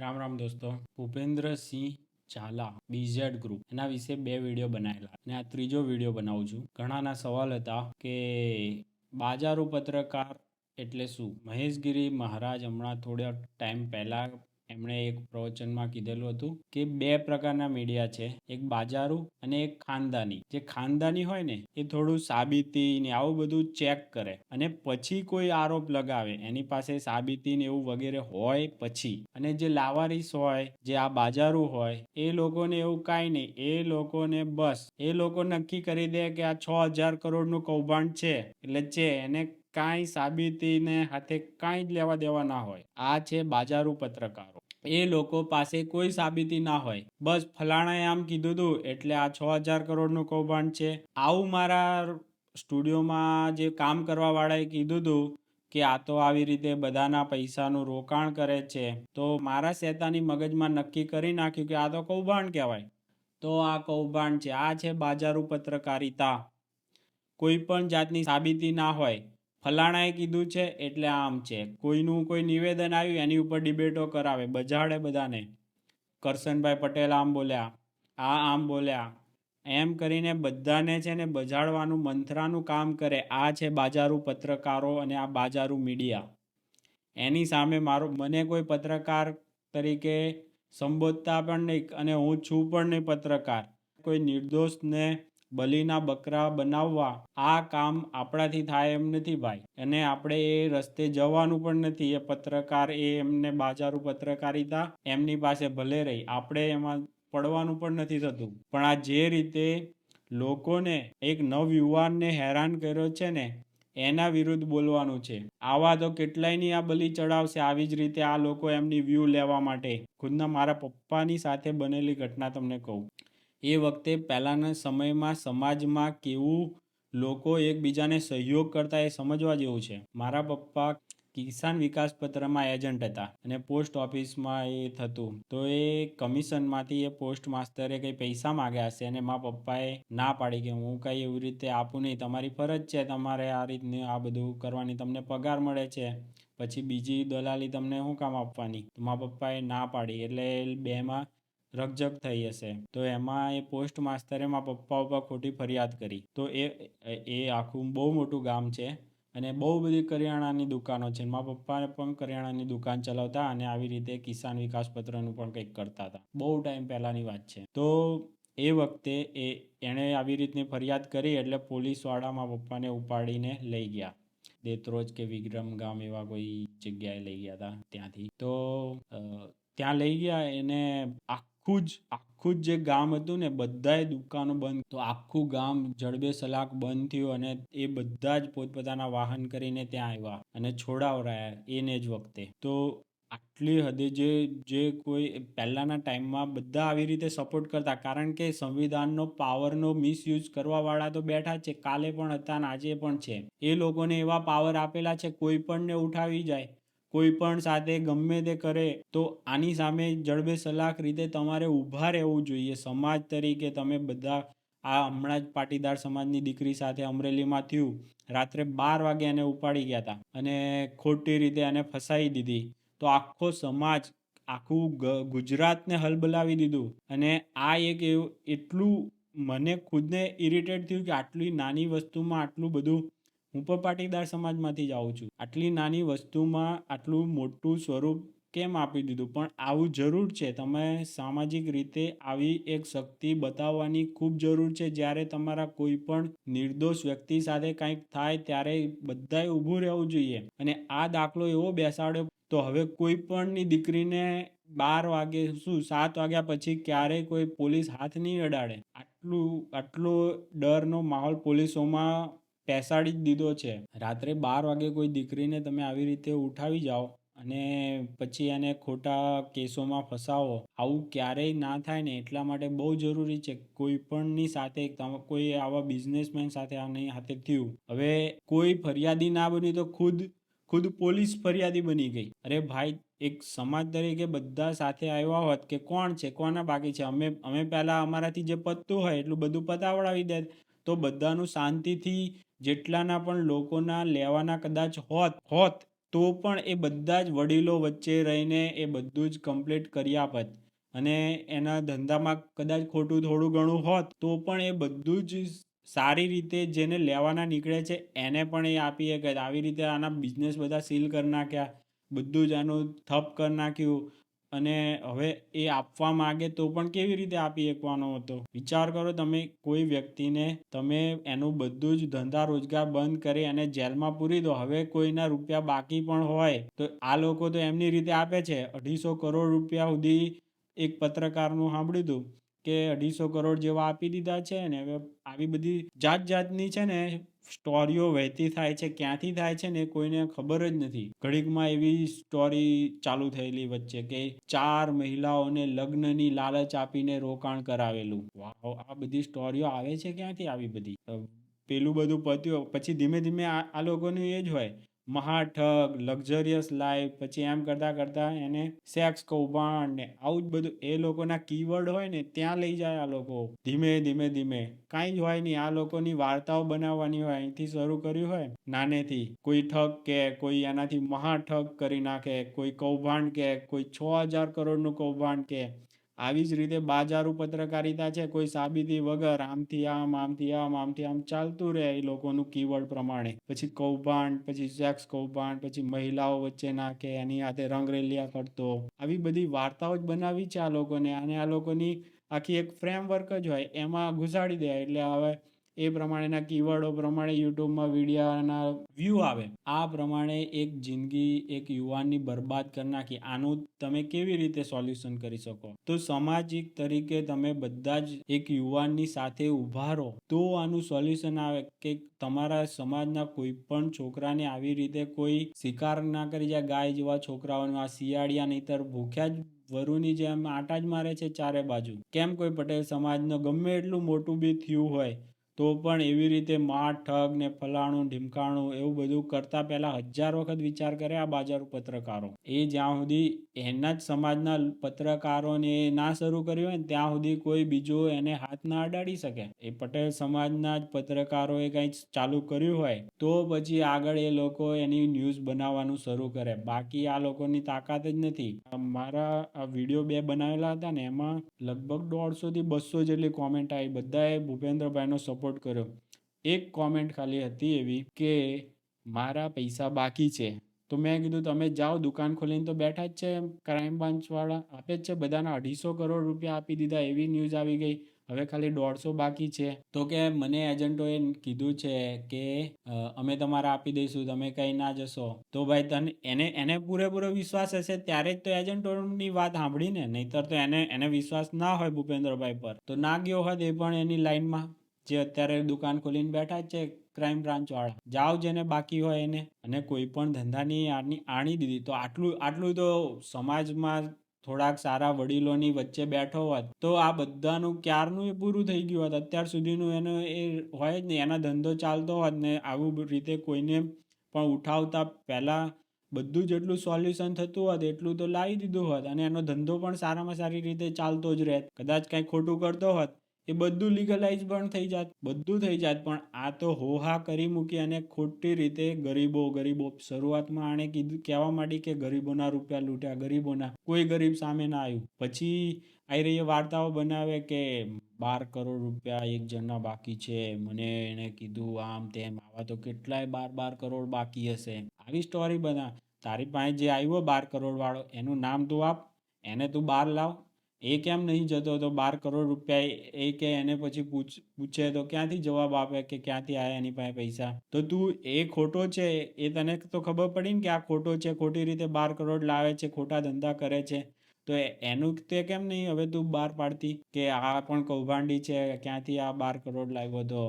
રામ રામ દોસ્તો. Bhupendrasinh Jhala BZ group એના વિશે બે વીડિયો બનાવેલા અને આ ત્રીજો વીડિયો બનાવું છું. ઘણાના સવાલ હતા કે બાજારો પત્રકાર એટલે શું? મહેશગીરી મહારાજ હમણાં થોડા ટાઈમ પહેલા એમણે એક પ્રવચનમાં કીધેલું હતું કે બે પ્રકારના મીડિયા છે, એક બાજારુ અને એક ખાનદાની. જે ખાનદાની હોય ને, એ થોડું સાબિતી ને આવું બધું ચેક કરે અને પછી કોઈ આરોપ લગાવે, એની પાસે સાબિતી ને એવું વગેરે હોય પછી. અને જે લાવારીસ હોય, જે આ બાજારુ હોય, એ લોકોને એવું કાંઈ નહીં, એ લોકોને બસ. એ લોકો નક્કી કરી દે કે આ છ હજાર કરોડનું કૌભાંડ છે, એટલે છે, એને કાંઈ સાબિતીને હાથે કાંઈ જ લેવા દેવા ના હોય. આ છે બાજારુ પત્રકારો. એ લોકો પાસે કોઈ સાબિતી ના હોય. બસ ફલાણાએ આમ કીધું હતું એટલે આ છ હજાર કરોડનું કૌભાંડ છે. આવું મારા સ્ટુડિયોમાં જે કામ કરવાવાળાએ કીધું હતું કે આ તો આવી રીતે બધાના પૈસાનું રોકાણ કરે છે, તો મારા શેતાની મગજમાં નક્કી કરી નાખ્યું કે આ તો કૌભાંડ કહેવાય. તો આ કૌભાંડ છે. આ છે બાજારું પત્રકારિતા. કોઈ પણ જાતની સાબિતી ના હોય. ફલાણાએ કીધું છે, એટલે આમ છે. કોઈનું કોઈ નિવેદન આવ્યું, એની ઉપર ડિબેટો કરાવે. બજાડે બધાને. કરશનભાઈ પટેલ આમ બોલ્યા, આ આમ બોલ્યા. એમ કરીને બધાને છે ને બજાડવાનું, મંથરાનું કામ કરે. આ છે બાજારું પત્રકારો અને આ બાજારું મીડિયા. એની સામે મારો, મને કોઈ પત્રકાર તરીકે સંબોધતા પણ નહીં અને હું છું પણ નહીં પત્રકાર. કોઈ નિર્દોષને બલીના બકરા બનાવવા, આ કામ આપણાથી થાય એમ નથી ભાઈ. અને આપણે એ રસ્તે જવાનું પણ નથી. એ પત્રકાર એ એમને બાજારો પત્રકારિતા એમની પાસે ભલે રહી. આપણે એમાં પડવાનું પણ નથી થતું. પણ આ જે રીતે લોકોને એક નવયુવાનને હેરાન કર્યો છે ને, એના વિરુદ્ધ બોલવાનું છે. આવા તો કેટલાયની આ બલી ચડાવશે? આવી જ રીતે આ લોકો એમની વ્યૂ લેવા માટે. ખુદના મારા પપ્પાની સાથે બનેલી ઘટના તમને કહું. એ વખતે પહેલાંના સમયમાં સમાજમાં કેવું લોકો એકબીજાને સહયોગ કરતા એ સમજવા જેવું છે. મારા પપ્પા કિસાન વિકાસ પત્રમાં એજન્ટ હતા અને પોસ્ટ ઓફિસમાં એ થતું. તો એ કમિશનમાંથી એ પોસ્ટ માસ્તરે કંઈ પૈસા માગ્યા હશે અને મારા પપ્પાએ ના પાડી કે હું કંઈ એવી રીતે આપું નહીં. તમારી ફરજ છે તમારે આ રીતની આ બધું કરવાની. તમને પગાર મળે છે. પછી બીજી દલાલી તમને શું કામ આપવાની? મારા પપ્પાએ ના પાડી. એટલે બેમાં રકઝક થઈ હશે. તો એમાં એ પોસ્ટ માસ્તરે મારા પપ્પા ઉપર ખોટી ફરિયાદ કરી. તો એ એ આખું બહુ મોટું ગામ છે અને બહુ બધી કરિયાણાની દુકાનો છે. મારા પપ્પાને પણ કરિયાણાની દુકાન ચલાવતા અને આવી રીતે કિસાન વિકાસ પત્રનું પણ કંઈક કરતા હતા. બહુ ટાઈમ પહેલાંની વાત છે. તો એ વખતે એ, એણે આવી રીતની ફરિયાદ કરી એટલે પોલીસવાળા મારા પપ્પાને ઉપાડીને લઈ ગયા. દેત્રોજ કે વિક્રમ ગામ એવા કોઈ જગ્યાએ લઈ ગયા હતા ત્યાંથી. તો ત્યાં લઈ ગયા. એને આખું જ, આખું જ જે ગામ હતું ને, બધાય દુકાનો બંધ. તો આખું ગામ જડબે સલાક બંધ થયું અને એ બધા જ પોતપોતાના વાહન કરીને ત્યાં આવ્યા અને છોડાવરાયા એને જ વખતે. તો આટલી હદે જે જે કોઈ પહેલાંના ટાઈમમાં બધા આવી રીતે સપોર્ટ કરતા, કારણ કે સંવિધાનનો પાવરનો મિસયુઝ કરવાવાળા તો બેઠા છે, કાલે પણ હતા અને આજે પણ છે. એ લોકોને એવા પાવર આપેલા છે, કોઈ પણને ઉઠાવી જાય. કોઈ પણ સાથે ગમે તે કરે, તો આની સામે જડબે સલાખ રીતે તમારે ઊભા રહેવું જોઈએ. સમાજ તરીકે તમે બધા આ હમણાં જ પાટીદાર સમાજની દીકરી સાથે અમરેલીમાં થયું. રાત્રે બાર વાગે એને ઉપાડી ગયા હતા અને ખોટી રીતે એને ફસાઈ દીધી. તો આખો સમાજ, આખું ગુજરાતને હલબલાવી દીધું. અને આ એક એવું, એટલું મને ખુદને ઇરિટેટ થયું કે આટલી નાની વસ્તુમાં આટલું બધું હું પણ પાટીદાર સમાજમાંથી જ આવું છું. આટલી નાની વસ્તુમાં આટલું મોટું સ્વરૂપ કેમ આપી દીધું? પણ આવું જરૂર છે. તમે સામાજિક રીતે આવી એક શક્તિ બતાવવાની ખૂબ જરૂર છે. જ્યારે તમારા કોઈ પણ નિર્દોષ વ્યક્તિ સાથે કંઈક થાય ત્યારે બધાએ ઊભું રહેવું જોઈએ. અને આ દાખલો એવો બેસાડ્યો, તો હવે કોઈ પણની દીકરીને બાર વાગે શું સાત વાગ્યા પછી ક્યારેય કોઈ પોલીસ હાથ નહીં અડાડે? આટલું, આટલો ડરનો માહોલ પોલીસોમાં પેસાડી જ દીધો છે. રાત્રે બાર વાગે કોઈ દીકરીને તમે આવી રીતે ઉઠાવી જાઓ અને પછી એને ખોટા કેસોમાં ફસાવો. આવું ક્યારેય ના થાય ને એટલા માટે બહુ જરૂરી છે કોઈ પણની સાથે કોઈ આવા બિઝનેસમેન સાથે આની હાથે થયું. હવે કોઈ ફરિયાદી ના બની તો ખુદ ખુદ પોલીસ ફરિયાદી બની ગઈ. અરે ભાઈ, એક સમાજ તરીકે બધા સાથે આવ્યા હોત કે કોણ છે, કોના બાકી છે? અમે અમે પહેલાં અમારાથી જે પતતું હોય એટલું બધું પતાવડાવી દે તો બધાનું શાંતિથી જેટલાના પણ લોકોના લેવાના કદાચ હોત હોત, તો પણ એ બધા જ વડીલો વચ્ચે રહીને એ બધું જ કમ્પ્લીટ કરી આપત અને એના ધંધામાં કદાચ ખોટું થોડું ઘણું હોત, તો પણ એ બધું જ સારી રીતે જેને લેવાના નીકળે છે, એને પણ એ આપી શકે. આવી રીતે આના બિઝનેસ બધા સીલ કરી નાખ્યા. બધું જ આનું થપ કરી નાખ્યું. અને હવે એ આપવા માગે તો પણ કેવી રીતે આપી શકવાનો હતો? વિચાર કરો, તમે કોઈ વ્યક્તિને, તમે એનું બધું જ ધંધા રોજગાર બંધ કરી અને જેલમાં પૂરી દો. હવે કોઈના રૂપિયા બાકી પણ હોય તો આ લોકો તો એમની રીતે આપે છે. અઢીસો કરોડ રૂપિયા સુધી એક પત્રકારનું સાંભળ્યું હતું કે અઢીસો કરોડ જેવા આપી દીધા છે ને હવે આવી બધી જાત જાતની છે ને સ્ટોરીઓ વહેતી થાય છે, ક્યાંથી થાય છે ને કોઈને ખબર જ નથી. ઘડીકમાં એવી સ્ટોરી ચાલુ થયેલી વચ્ચે કે ચાર મહિલાઓને લગ્નની લાલચ આપીને રોકાણ કરાવેલું. વાવ આ બધી સ્ટોરીઓ આવે છે ક્યાંથી આવી બધી? પેલું બધું પત્યું, પછી ધીમે ધીમે આ લોકોનું એ જ હોય મહાઠગ, લક્ઝરિયસ લાઈફ, પછી એમ કરતાં કરતાં એને સેક્સ કૌભાંડ ને આવું જ બધું એ લોકોના કીવર્ડ હોય ને ત્યાં લઈ જાય આ લોકો. ધીમે ધીમે ધીમે. કાંઈ જ હોય નહીં, આ લોકોની વાર્તાઓ બનાવવાની હોય, અહીંથી શરૂ કર્યું હોય, નાનેથી. કોઈ ઠગ કે કોઈ એનાથી મહાઠગ કરી નાખે, કોઈ કૌભાંડ કે, કોઈ છ હજાર કરોડનું કૌભાંડ કે આવી જ રીતે બાજારું પત્રકારિતા છે. કોઈ સાબિતી વગર આમથી આમ આમથી આમ આમથી આમ ચાલતું રહે એ લોકોનું કીવર્ડ પ્રમાણે. પછી કૌભાંડ, પછી સેક્સ કૌભાંડ, પછી મહિલાઓ વચ્ચે નાખે એની હાથે રંગરેલિયા કરતો આવી બધી વાર્તાઓ જ બનાવી છે આ લોકોને. અને આ લોકોની આખી એક ફ્રેમવર્ક જ હોય. એમાં ઘુસાડી દે. એટલે હવે એ પ્રમાણેના કીવર્ડો, પ્રમાણે યુટ્યુબમાં વિડીયોના વ્યૂ આવે, આ પ્રમાણે એક જિંદગી એક યુવાનની બરબાદ કરી નાખી. આનું તમે કેવી રીતે સોલ્યુશન કરી શકો? તો સામાજિક તરીકે તમે બધા જ એક યુવાનની સાથે ઊભા રહો, તો આનું સોલ્યુશન આવે કે તમારા સમાજના કોઈ પણ છોકરાને આવી રીતે કોઈ શિકાર ના કરી જાય, ગાય જેવા છોકરાઓને આ શિયાળિયા નહીતર ભૂખ્યા જ વરુની જેમ આટા જ મારે છે ચારે બાજુ. કેમ કોઈ પટેલ સમાજનો ગમે એટલું મોટું બી થયું હોય તો પણ એવી રીતે માઠ, ઠગ ને ફલાણું, ઢીમકાણું એવું બધું કરતા પહેલા હજાર વખત વિચાર કરે આ બાજારો પત્રકારો. એ જ્યાં સુધી એના જ સમાજના પત્રકારોને ના શરૂ કર્યું હોય ત્યાં સુધી કોઈ બીજો એને હાથ ના અડાડી શકે. એ પટેલ સમાજના જ પત્રકારોએ કંઈ ચાલુ કર્યું હોય તો પછી આગળ એ લોકો એની ન્યૂઝ બનાવવાનું શરૂ કરે. બાકી આ લોકોની તાકાત જ નથી. મારા વીડિયો બે બનાવેલા હતા ને એમાં લગભગ દોઢસો થી બસો જેટલી કોમેન્ટ આવી. બધાએ ભૂપેન્દ્રભાઈનો સપોર્ટ કર્યો. એક કોમેન્ટ ખાલી હતી એવી કે, મારા પૈસા બાકી છે. તો મેં કીધું, તમે જાઓ, દુકાન ખોલીને તો બેઠા જ છે ક્રાઇમ બ્રાન્ચવાળા આપે જ છે બધાના અઢીસો કરોડ રૂપિયા આપી દીધા એવી ન્યૂઝ આવી ગઈ. હવે ખાલી દોઢસો બાકી છે. તો કે મને એજન્ટોએ કીધું છે કે અમે તમારે આપી દઈશું, તમે કંઈ ના જશો. તો ભાઈ તને, એને એને પૂરેપૂરો વિશ્વાસ હશે ત્યારે જ તો એજન્ટોની વાત સાંભળીને, નહીતર તો એને એને વિશ્વાસ ના હોય ભૂપેન્દ્રભાઈ પર. તો ના ગયો હોત એ પણ એની લાઈનમાં જે અત્યારે દુકાન ખોલીને બેઠા છે ક્રાઇમ બ્રાન્ચ વાળા. જાઓ જેને બાકી હોય એને. અને કોઈ પણ ધંધાની આની આણી દીધી. તો આટલું આટલું તો સમાજમાં થોડાક સારા વડીલોની વચ્ચે બેઠો હોત, તો આ બધાનું ક્યારનું એ પૂરું થઈ ગયું હોત? અત્યાર સુધીનું એનો એ હોય જ નહીં. એના ધંધો ચાલતો હોત ને આવું રીતે કોઈને પણ ઉઠાવતા પહેલાં બધું જેટલું સોલ્યુશન થતું હોત, એટલું તો લાવી દીધું હોત. અને એનો ધંધો પણ સારામાં સારી રીતે ચાલતો જ રહેત. કદાચ કંઈ ખોટું કરતો હોત એ બધું લીગલાઇઝ પણ થઈ જાત, બધું થઈ જાત, પણ આ તો હોહા કરી મૂકી અને ખોટી રીતે ગરીબો ગરીબો, શરૂઆતમાં આણે કીધું, કહેવા માંડી કે ગરીબોના રૂપિયા લૂંટ્યા, ગરીબોના, કોઈ ગરીબ સામે ના આવ્યું. પછી આવી રહી વાર્તાઓ બનાવે કે બાર કરોડ રૂપિયા એક જણના બાકી છે, મને એને કીધું આમ તેમ, આવા તો કેટલાય બાર બાર કરોડ બાકી હશે. આવી સ્ટોરી બના. તારી પાસે જે આવ્યો બાર કરોડ વાળો એનું નામ તું આપ, એને તું બાર લાવ. એ કેમ નહીં જતો? તો બાર કરોડ રૂપિયા એ કે એને પછી પૂછ, પૂછે તો ક્યાંથી જવાબ આપે કે ક્યાંથી આવ્યા એની પાસે પૈસા? તો તું એ ખોટો છે, એ તને તો ખબર પડી ને કે આ ખોટો છે, ખોટી રીતે બાર કરોડ લાવે છે, ખોટા ધંધા કરે છે. તો એનું તે કેમ નહીં? હવે તું બહાર પાડતી કે આ પણ કૌભાંડી છે, ક્યાંથી આ બાર કરોડ લાવ્યો હતો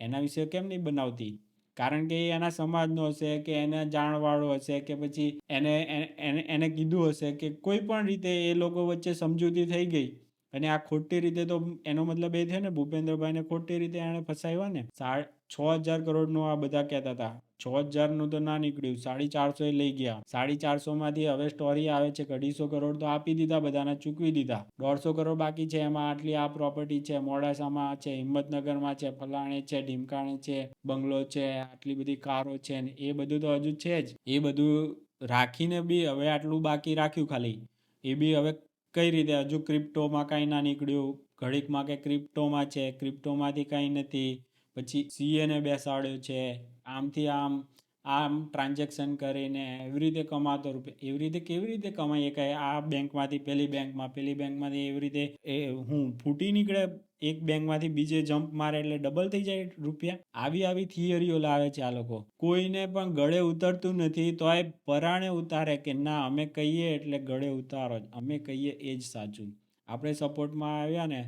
એના વિશે કેમ નહીં બનાવતી? કારણ કે એ એના સમાજનો હશે કે એને જાણવાળો હશે કે પછી એને, એને- કીધું હશે કે કોઈ પણ રીતે એ લોકો વચ્ચે સમજૂતી થઈ ગઈ. અને આ ખોટી રીતે તો એનો મતલબ એ થયો ને, ભૂપેન્દ્રભાઈને ખોટી રીતે એણે ફસાવ્યા ને. સાડ છ હજાર કરોડનો આ બધા કહેતા હતા. છ હજારનું તો ના નીકળ્યું. સાડી ચારસો લઈ ગયા. સાડી ચારસોમાંથી હવે સ્ટોરી આવે છે કે અઢીસો કરોડ તો આપી દીધા બધાને, ચૂકવી દીધા. દોઢસો કરોડ બાકી છે, એમાં આટલી આ પ્રોપર્ટી છે, મોડાસામાં છે, હિંમતનગરમાં છે, ફલાણે છે, ઢીમકાણે છે, બંગલો છે, આટલી બધી કારો છે ને એ બધું તો હજુ છે જ. એ બધું રાખીને બી હવે આટલું બાકી રાખ્યું ખાલી. એ બી હવે કઈ રીતે? હજુ ક્રિપ્ટોમાં કાંઈ ના નીકળ્યું. ઘડીકમાં કે ક્રિપ્ટોમાં છે ક્રિપ્ટોમાંથી કાંઈ નથી. પછી સીએને બેસાડ્યો છે. આમથી આમ આમ ટ્રાન્ઝેક્શન કરીને એવી રીતે કમાતો રૂપિયા એવી રીતે કેવી રીતે કમાઈ શકાય આ બેંકમાંથી, પેલી બેંકમાં, પેલી બેંકમાંથી એવી રીતે એ હું ફૂટી નીકળે, એક બેંકમાંથી બીજે જમ્પ મારે એટલે ડબલ થઈ જાય રૂપિયા? આવી આવી થિયરીઓ લાવે છે આ લોકો. કોઈને પણ ગળે ઉતરતું નથી તો એ પરાણે ઉતારે કે ના, અમે કહીએ એટલે ગળે ઉતારો જ. અમે કહીએ એ જ સાચું. આપણે સપોર્ટમાં આવ્યા ને,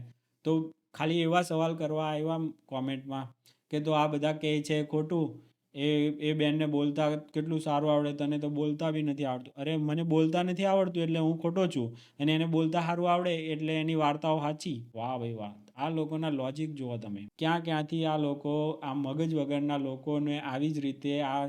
તો ખાલી એવા સવાલ કરવા આવ્યા કોમેન્ટમાં કે તો આ બધા કહે છે, ખોટું. એ એ બેનને બોલતા કેટલું સારું આવડે, તને તો બોલતા બી નથી આવડતું. અરે, મને બોલતા નથી આવડતું એટલે હું ખોટો છું અને એને બોલતા સારું આવડે એટલે એની વાર્તાઓ સાચી. વાહ ભાઈ વાહ. આ લોકોના લોજિક જુઓ તમે. ક્યાં ક્યાંથી આ લોકો, આ મગજ વગરના લોકોને આવી જ રીતે આ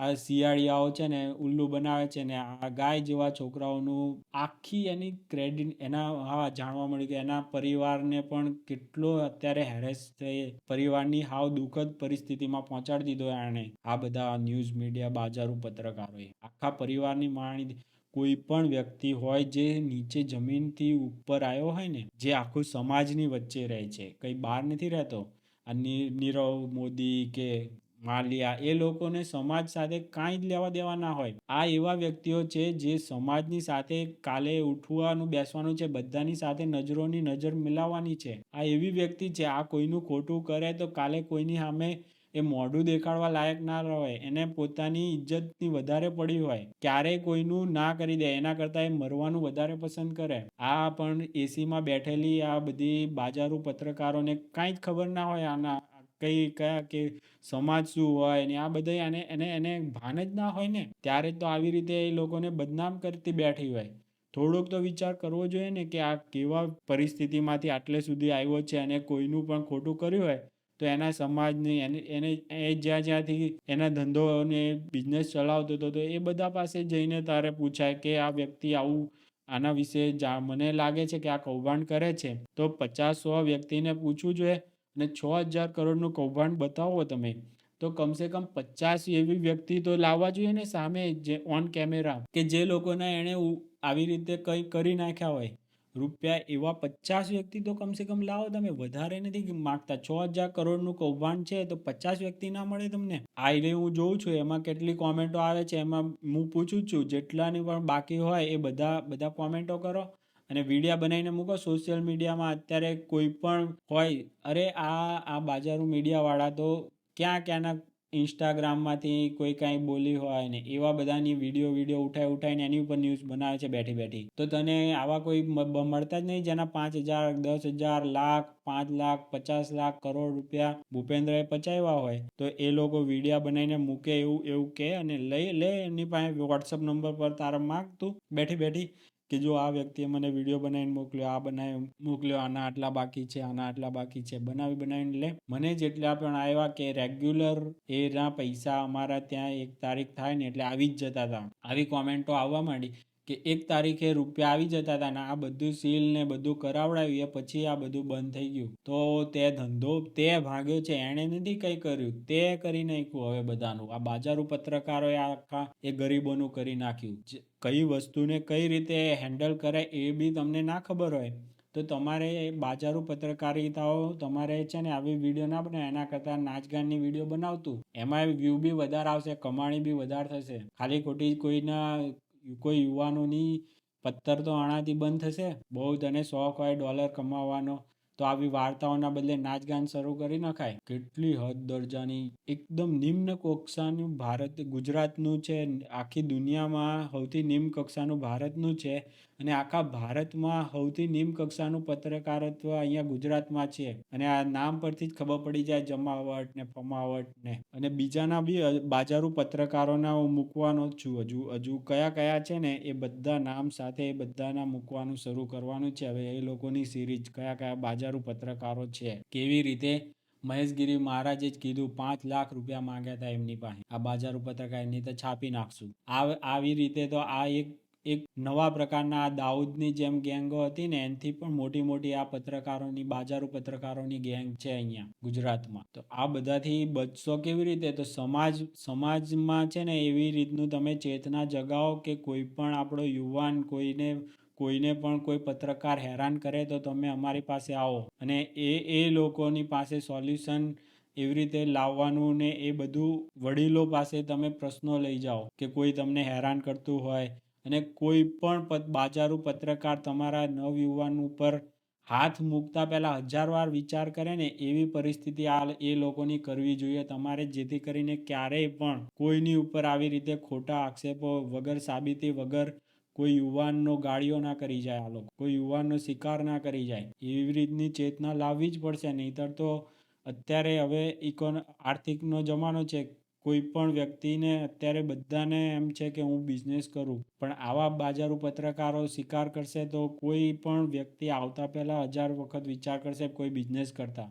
આ શિયાળિયાઓ છે ને ઉલ્લુ બનાવે છે ને આ ગાય જેવા છોકરાઓનું આખી એની ક્રેડિટ એના હા, જાણવા મળ્યું કે એના પરિવારને પણ કેટલો અત્યારે હેરેસ થઈ પરિવારની હાવ દુઃખદ પરિસ્થિતિમાં પહોંચાડી દીધો એણે. આ બધા ન્યૂઝ મીડિયા બાજારું, પત્રકારોએ. આખા પરિવારની માણી કોઈ પણ વ્યક્તિ હોય જે નીચે જમીનથી ઉપર આવ્યો હોય ને, જે આખું સમાજની વચ્ચે રહે છે. કંઈ બહાર નથી રહેતો. આ નીરવ મોદી કે માલિયા એ લોકોને સમાજ સાથે કાંઈ જ લેવા દેવા ના હોય. આ એવા વ્યક્તિઓ છે જે સમાજની સાથે કાલે ઉઠવાનું, બેસવાનું છે, બધાની સાથે નજરોની નજર મિલાવવાની છે. આ એવી વ્યક્તિ છે, આ કોઈનું ખોટું કરે તો કાલે કોઈની સામે એ મોઢું દેખાડવા લાયક ના રહે, એને પોતાની ઇજ્જતની વધારે પડી હોય. ક્યારેય કોઈનું ના કરી દે, એના કરતાં એ મરવાનું વધારે પસંદ કરે. આ પણ એસીમાં બેઠેલી આ બધી બાજારું પત્રકારોને કાંઈ જ ખબર ના હોય આના કઈ, કયા કે સમાજ શું હોય ને આ બધા એને એને એને ભાન જ ના હોય ને, ત્યારે તો આવી રીતે એ લોકોને બદનામ કરતી બેઠી હોય. થોડોક તો વિચાર કરવો જોઈએ ને કે આ કેવા પરિસ્થિતિમાંથી આટલે સુધી આવ્યો છે અને કોઈનું પણ ખોટું કર્યું હોય, તો એના સમાજની, એને એને, એ જ્યાં જ્યાંથી એના ધંધો અને બિઝનેસ ચલાવતો હતો, તો એ બધા પાસે જઈને તારે પૂછાય કે આ વ્યક્તિ આવું, આના વિશે મને લાગે છે કે આ કૌભાંડ કરે છે. તો પચાસ સો વ્યક્તિને પૂછવું જોઈએ અને છ હજાર કરોડનું કૌભાંડ બતાવો તમે, તો કમસે કમ પચાસ એવી વ્યક્તિ તો લાવવા જોઈએ ને સામે જે ઓન કેમેરા કે જે લોકોના એણે આવી રીતે કંઈ કરી નાખ્યા હોય. રૂપિયા એવા પચાસ વ્યક્તિ તો કમસે કમ લાવો તમે, વધારે નથી માગતા. છ હજાર કરોડનું કૌભાંડ છે તો પચાસ વ્યક્તિ ના મળે તમને. આ એટલે હું જોઉં છું, એમાં કેટલી કોમેન્ટો આવે છે, એમાં હું પૂછું છું, જેટલાની પણ બાકી હોય એ બધા બધા કોમેન્ટો કરો. અને વિડીયા બનાવીને મૂકો સોશિયલ મીડિયામાં અત્યારે કોઈ પણ હોય, અરે આ આ બાજારો મીડિયાવાળા તો ક્યાં ક્યાંના ઇન્સ્ટાગ્રામમાંથી કોઈ કાંઈ બોલી હોય ને, એવા બધાની વીડિયો વીડિયો ઉઠાઈ ઉઠાઈને એની ઉપર ન્યૂઝ બનાવે છે બેઠી બેઠી. તો તને આવા કોઈ મળતા જ નહીં જેના પાંચ હજાર, દસ હજાર, લાખ, પાંચ લાખ, પચાસ લાખ, કરોડ રૂપિયા ભૂપેન્દ્રએ પચાવ્યા હોય, તો એ લોકો વિડીયા બનાવીને મૂકે એવું એવું કહે અને લઈ, લે એની પાસે વોટ્સઅપ નંબર પર તારા માગ તું, બેઠી બેઠી. કે જો આ વ્યક્તિએ મને વીડિયો બનાવીને મોકલ્યો, આ બનાવી મોકલ્યો, આના આટલા બાકી છે, આના આટલા બાકી છે, બનાવી બનાવીને લે. મને જેટલા પણ આવ્યા કે રેગ્યુલર એના પૈસા અમારા ત્યાં એક તારીખ થાય ને એટલે આવી જ જતા હતા. આવી કોમેન્ટો આવવા માંડી. કે એક તારીખે રૂપિયા આવી જતા હતા ને આ બધું સીલ ને બધું કરાવડાવ્યું, એ પછી આ બધું બંધ થઈ ગયું. તો તે ધંધો તે ભાગ્યો છે, એણે નથી કંઈ કર્યું. તે કરી નાખ્યું હવે બધાનું. આ બાજારો પત્રકારોએ આખા એ ગરીબોનું કરી નાખ્યું. કઈ વસ્તુને કઈ રીતે હેન્ડલ કરે એ બી તમને ના ખબર હોય, તો તમારે બાજારો પત્રકારિતાઓ તમારે છે ને આવી વીડિયો ના બને એના કરતાં નાચગાનની વીડિયો બનાવતું. એમાં વ્યૂ બી વધારે આવશે, કમાણી બી વધારે થશે. ખાલી ખોટી કોઈના કોઈ યુવાનોની પત્તર તો આણાથી બંધ થશે. બહુ તને શોખ હોય ડોલર કમાવાનો. તો આવી વાર્તાઓના બદલે નાચગાન શરૂ કરી નખાય. કેટલી હદ દરજાની એકદમ નિમ્ન કક્ષાનું ભારત ગુજરાતનું છે. આખી દુનિયામાં સૌથી નિમ્ન કક્ષાનું ભારતનું છે. અને આખા ભારતમાં સૌથી નિમ્ન કક્ષાનું પત્રકારત્વ અહીંયા ગુજરાતમાં છે. અને આ નામ પરથી જ ખબર પડી જાય જમાવટ ને ફમાવટ ને. અને બીજાના બી બાજારો પત્રકારોના હું મૂકવાનો જ છું. હજુ હજુ કયા કયા છે ને એ બધા નામ સાથે એ બધાના મૂકવાનું શરૂ કરવાનું છે. હવે એ લોકોની સિરીઝ કયા કયા બાજારો પત્રકારો છે. કેવી રીતે મહેશગીરી મહારાજે જ કીધું, પાંચ લાખ રૂપિયા માંગ્યા હતા એમની પાસે. આ બાજારો પત્રકાર એની તો છાપી નાખશું. આવી રીતે તો આ એક એક નવા પ્રકારના આ દાઉદની જેમ ગેંગો હતી ને, એનાથી પણ મોટી મોટી આ પત્રકારોની, બાજારો પત્રકારોની ગેંગ છે અહીંયા ગુજરાતમાં. તો આ બધાથી બચશો કેવી રીતે? તો સમાજ, સમાજમાં છે ને, એવી રીતનું તમે ચેતના જગાવો કે કોઈ પણ આપણો યુવાન કોઈને કોઈને પણ કોઈ પત્રકાર હેરાન કરે તો તમે અમારી પાસે આવો. અને એ એ લોકોની પાસે સોલ્યુશન એવી રીતે લાવવાનું ને એ બધું વડીલો પાસે તમે પ્રશ્નો લઈ જાઓ કે કોઈ તમને હેરાન કરતું હોય અને કોઈ પણ બાજારુ પત્રકાર તમારા નવયુવાન ઉપર હાથ મૂકતા પહેલાં હજાર વાર વિચાર કરે ને એવી પરિસ્થિતિ આ એ લોકોની કરવી જોઈએ. તમારે જેથી કરીને ક્યારેય પણ કોઈની ઉપર આવી રીતે ખોટા આક્ષેપો વગર, સાબિતી વગર કોઈ યુવાનનો ગાળિયો ના કરી જાય આ લોકો. કોઈ યુવાનનો શિકાર ના કરી જાય. એવી રીતની ચેતના લાવવી જ પડશે. નહીંતર તો અત્યારે હવે ઇકોન આર્થિકનો જમાનો છે. કોઈ પણ વ્યક્તિને અત્યારે બધાને એમ છે કે હું બિઝનેસ કરું, પણ આવા બાજારુ પત્રકારો શિકાર કરશે તો કોઈ પણ વ્યક્તિ આવતા પહેલાં હજાર વખત વિચાર કરશે કોઈ બિઝનેસ કરતા.